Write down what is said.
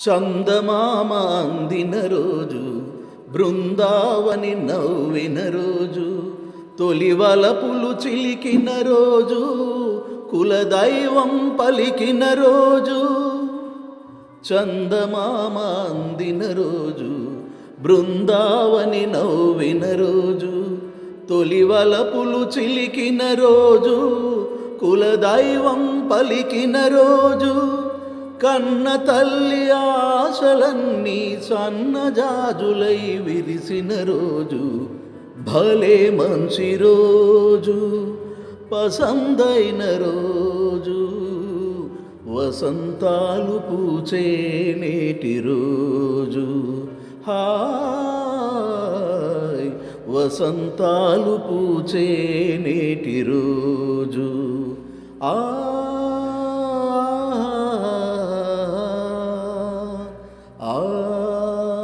చందమామ అందిన రోజు బృందావని నవ్విన రోజు తొలివలపులు చిలికిన రోజు కులదైవం పలికిన రోజు చందమామ అందిన రోజు బృందావని నవ్విన రోజు తొలివలపులు చిలికిన రోజు కులదైవం పలికిన రోజు కన్న తల్లి ఆశలన్నీ సన్నజాజులై విరిసిన రోజు. భలే మంచి రోజు పసందైన రోజు. వసంతాలు పూచే నేటి రోజు. హాయ్ వసంతాలు పూచే నేటి రోజు. ఆ Oh.